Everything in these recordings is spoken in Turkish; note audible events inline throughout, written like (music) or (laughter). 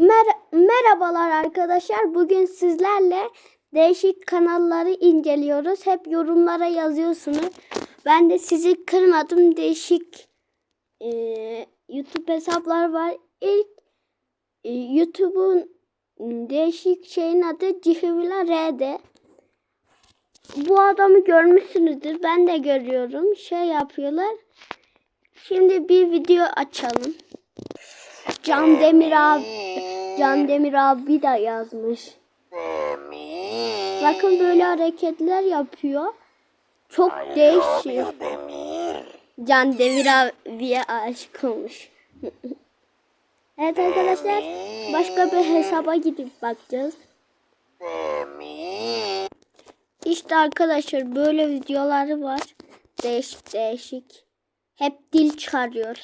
Mer- Merhabalar arkadaşlar. Bugün sizlerle değişik kanalları inceliyoruz. Hep yorumlara yazıyorsunuz. Ben de sizi kırmadım. Değişik e, YouTube hesaplar var. İlk e, YouTube'un değişik şeyin adı Cihivila R'de. Bu adamı görmüşsünüzdür. Ben de görüyorum. Şey yapıyorlar. Şimdi bir video açalım. Can Demir abi Can Demir abi de yazmış. Bakın böyle hareketler yapıyor. Çok değişik. Can Demir abiye aşık olmuş. (laughs) evet arkadaşlar başka bir hesaba gidip bakacağız. İşte arkadaşlar böyle videoları var. Değişik değişik. Hep dil çıkarıyor.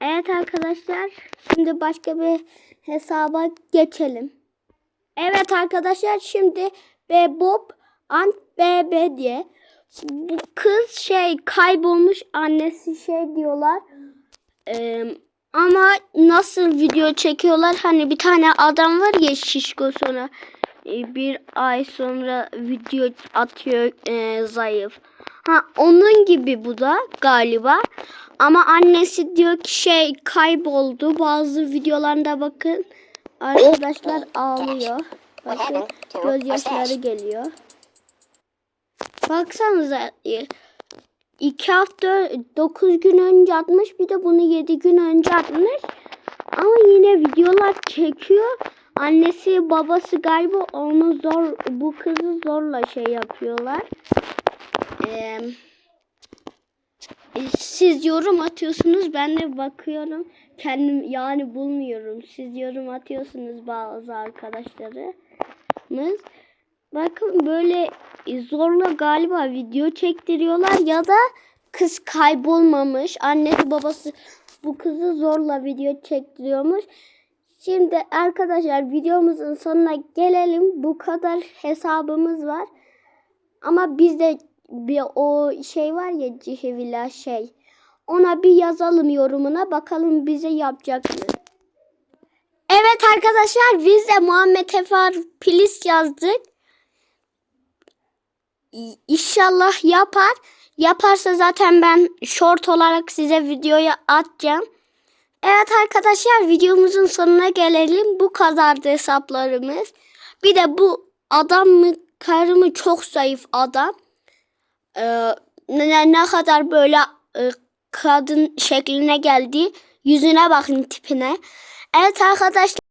Evet arkadaşlar şimdi başka bir hesaba geçelim. Evet arkadaşlar şimdi Bebob Ant BB diye. Bu kız şey kaybolmuş annesi şey diyorlar. Ee, ama nasıl video çekiyorlar hani bir tane adam var ya şişko sonra e, bir ay sonra video atıyor e, zayıf. Ha onun gibi bu da galiba. Ama annesi diyor ki şey kayboldu. Bazı videolarında bakın arkadaşlar ağlıyor. Bakın gözyaşları geliyor. Baksanıza e, iki hafta dokuz gün önce atmış bir de bunu yedi gün önce atmış. Ama yine videolar çekiyor. Annesi babası galiba onu zor bu kızı zorla şey yapıyorlar. Eee siz yorum atıyorsunuz ben de bakıyorum. Kendim yani bulmuyorum. Siz yorum atıyorsunuz bazı arkadaşlarımız. Bakın böyle zorla galiba video çektiriyorlar ya da kız kaybolmamış. Annesi babası bu kızı zorla video çektiriyormuş. Şimdi arkadaşlar videomuzun sonuna gelelim. Bu kadar hesabımız var. Ama bizde bir o şey var ya cihevila şey. Ona bir yazalım yorumuna bakalım bize yapacak mı? Evet arkadaşlar biz de Muhammed Efar Pilis yazdık. İnşallah yapar. Yaparsa zaten ben short olarak size videoya atacağım. Evet arkadaşlar videomuzun sonuna gelelim. Bu kadardı hesaplarımız. Bir de bu adam mı karı mı çok zayıf adam. Ee, ne, ne kadar böyle e, kadın şekline geldi. Yüzüne bakın tipine. Evet arkadaşlar.